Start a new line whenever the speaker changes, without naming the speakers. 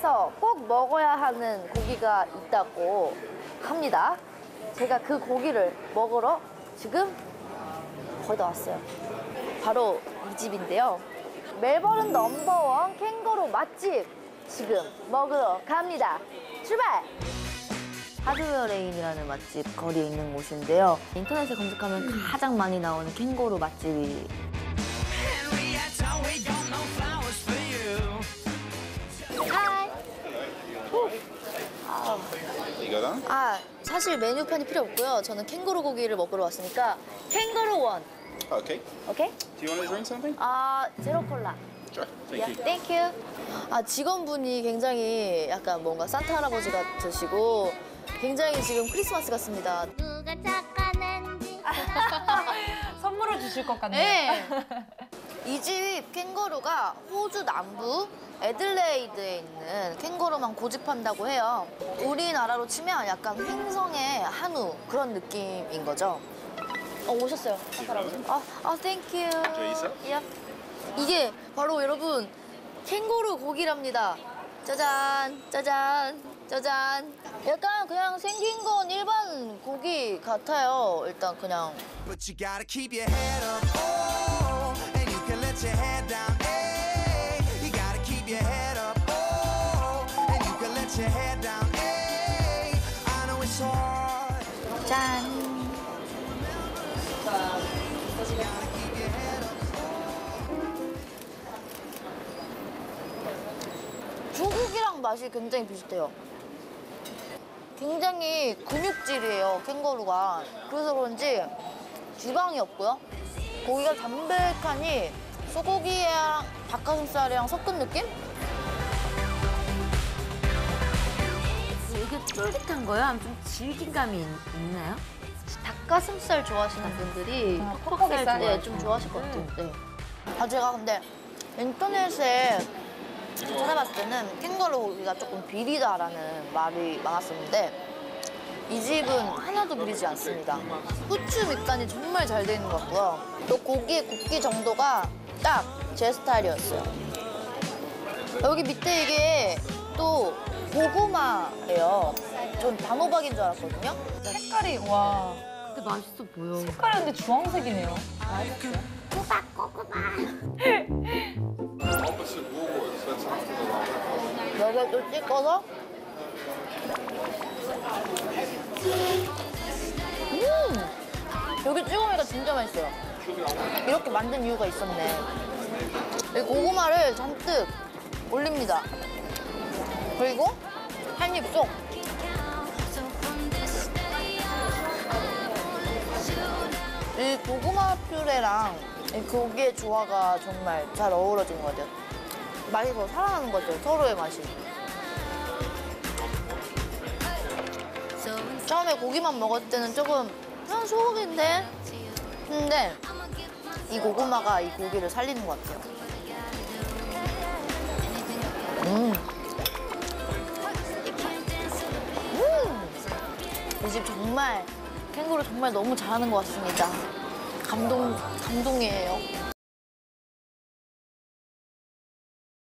그래서 꼭 먹어야 하는 고기가 있다고 합니다. 제가 그 고기를 먹으러 지금 거의 다 왔어요. 바로 이 집인데요. 멜버른 넘버원 캥거루 맛집 지금 먹으러 갑니다. 출발! 하드웨어 레인이라는 맛집 거리에 있는 곳인데요. 인터넷에 검색하면 가장 많이 나오는 캥거루 맛집이!
You?
아, 사실 메뉴판이 필요 없고요. 저는 캥거루 고기를 먹으러 왔으니까 캥거루 원.
Okay.
오케이?
Do you want to drink something?
아, 제로 콜라.
Sure. Thank you.
땡큐. 아, 직원분이 굉장히 약간 뭔가 산타 할아버지 같으시고 굉장히 지금 크리스마스 같습니다.
누가 착한지
선물을 주실 것 같네요.
네. 이 집 캥거루가 호주 남부 애들레이드에 있는 캥거루만 고집한다고 해요. 우리나라로 치면 약간 횡성의 한우 그런 느낌인 거죠. 어, 오셨어요. 아, 아, 땡큐.
있어?
예. 이게 바로 여러분 캥거루 고기랍니다. 짜잔, 짜잔, 짜잔. 약간 그냥 생긴 건 일반 고기 같아요. 일단 그냥
But you gotta keep your head up, oh, and you can let your head down,
중국이랑 맛이 굉장히 비슷해요. 굉장히 근육질이에요, 캥거루가. 그래서 그런지 지방이 없고요. 고기가 담백하니 소고기랑 닭가슴살이랑 섞은 느낌?
이게 쫄깃한 거야? 좀 질긴 감이 있, 있나요?
닭가슴살 좋아하시는 분들이
아, 퍽퍽살
네, 좀 좋아하실 것 같아요. 네. 아, 제가 근데 인터넷에 찾아봤을 때는 캥거루 고기가 조금 비리다라는 말이 많았었는데 이 집은 하나도 비리지 않습니다. 후추 밑간이 정말 잘 돼 있는 것 같고요. 또 고기의 굽기 정도가 딱 제 스타일이었어요. 여기 밑에 이게 또 고구마예요. 전 단호박인 줄 알았거든요.
색깔이 와.
근데 맛있어 보여.
색깔이 근데 주황색이네요.
여기에 또 찍어서 음! 여기 찍어먹으니까 진짜 맛있어요. 이렇게 만든 이유가 있었네. 이 고구마를 잔뜩 올립니다. 그리고 한 입 쏙. 이 고구마 퓨레랑 이 고기의 조화가 정말 잘 어우러지는 것 같아요. 맛이 더 살아나는 거죠, 서로의 맛이. 처음에 고기만 먹었을 때는 조금 그냥 소고기인데 근데 이 고구마가 이 고기를 살리는 것 같아요. 음. 음. 이집 정말 캥거루 정말 너무 잘하는 것 같습니다. 감동 감동이에요.